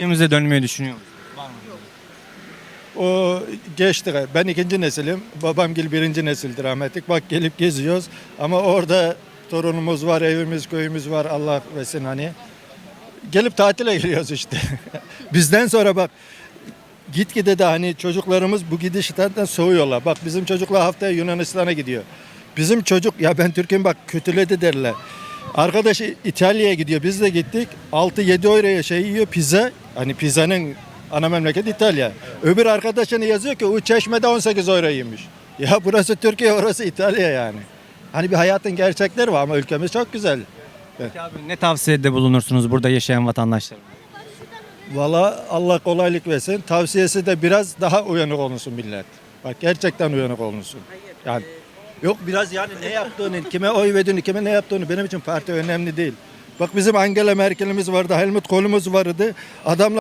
Evimize dönmeyi düşünüyor? O geçti. Ben ikinci nesilim. Babam gel birinci nesildir rahmetlik. Bak gelip geziyoruz. Ama orada torunumuz var, evimiz, köyümüz var. Allah versin hani. Gelip tatile giriyoruz işte. Bizden sonra bak gitgide de hani çocuklarımız bu gidişten soğuyorlar. Bak bizim çocuklar haftaya Yunanistan'a gidiyor. Bizim çocuk ya ben Türkiye'mi bak kötüledi derler. Arkadaş İtalya'ya gidiyor. Biz de gittik. 6-7 euroya şey yiyor pizza. Hani pizzanın ana memleket İtalya. Öbür arkadaşını yazıyor ki o çeşmede 18 euro yemiş. Ya burası Türkiye orası İtalya yani. Hani bir hayatın gerçekleri var ama ülkemiz çok güzel. Peki abi ne tavsiyede bulunursunuz burada yaşayan vatandaşlarım? Valla Allah kolaylık versin. Tavsiyesi de biraz daha uyanık olunsun millet. Bak gerçekten uyanık olunsun. Yani yok biraz yani ne yaptığını, kime oy verdiğini, kime ne yaptığını benim için parti önemli değil. Bak bizim Angela Merkel'imiz vardı, Helmut Kohl'umuz vardı. Adamlar